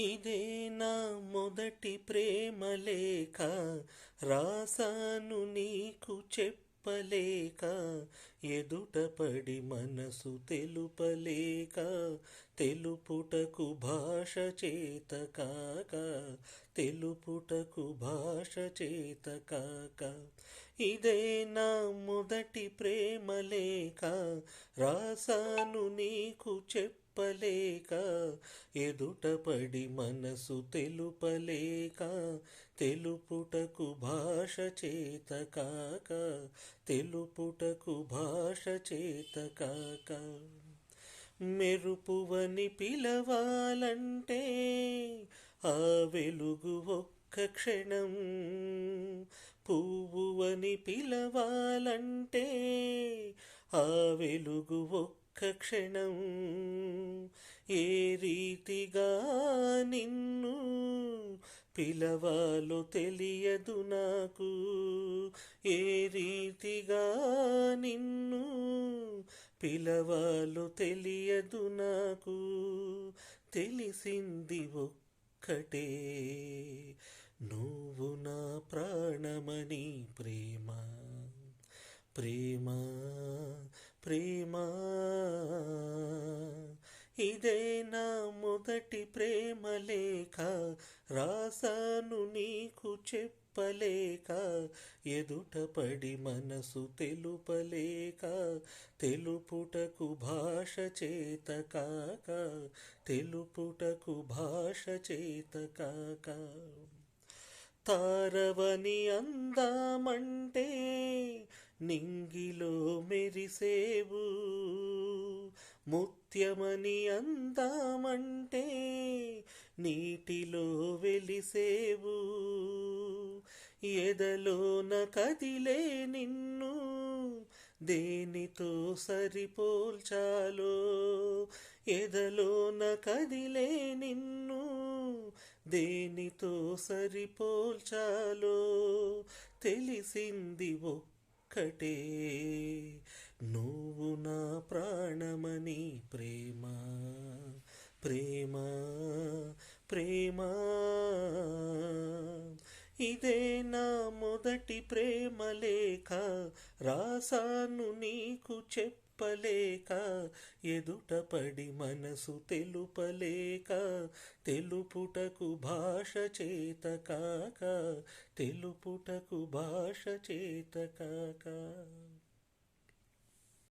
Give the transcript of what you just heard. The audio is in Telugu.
ఇదే నా మొదటి ప్రేమ లేఖ. రాసాను నీకు చెప్పలేక ఎదుటపడి మనసు తెలుపలేక తెలుపుటకు భాష చేత కాక తెలుపుటకు భాష చేత కాక. ఇదే నా మొదటి ప్రేమ లేఖ రాసాను నీకు చెప్ప చెప్పలేక ఎదుటపడి మనసు తెలుపలేక తెలుపుటకు భాష చేత కాక తెలుపుటకు భాష చేత కాక మెరుపువని పిలవాలంటే ఆ వెలుగు ఒక్క క్షణం. పువ్వువని పిలవాలంటే ఆ వెలుగు ఒక్క క్షణం. ఏ రీతిగా నిన్ను పిలవాలో తెలియదు నాకు. ఏ రీతిగా నిన్ను పిలవాలో తెలియదు నాకు. తెలిసింది ఒక్కటే నువ్వు నా ప్రాణమని ప్రేమ ప్రేమ ప్రేమ. ఇదే నా మొదటి ప్రేమ లేఖ రాసాను నీకు చెప్పలేక ఎదుటపడి మనసు తెలుపలేక తెలుపుటకు భాష చేత కాక తెలుపుటకు భాష చేత కాక. తారవని అందామంటే నింగిలో మెరిసేవు నిత్యమని అందామంటే నీటిలో వెలిసేవు. ఎదలోన కదిలే నిన్ను దేనితో సరిపోల్చాలో. ఎదలోన కదిలే నిన్ను దేనితో సరిపోల్చాలో. తెలిసింది ఒక్కటే. నువ్వు నా ప్రాణమని ప్రేమ ప్రేమ ప్రేమ. ఇదే నా మొదటి ప్రేమ లేఖ. రాసాను నీకు చెప్పలేక ఎదుటపడి మనసు తెలుపలేక తెలుపుటకు భాష చేత కాక తెలుపుటకు భాష చేత కాక.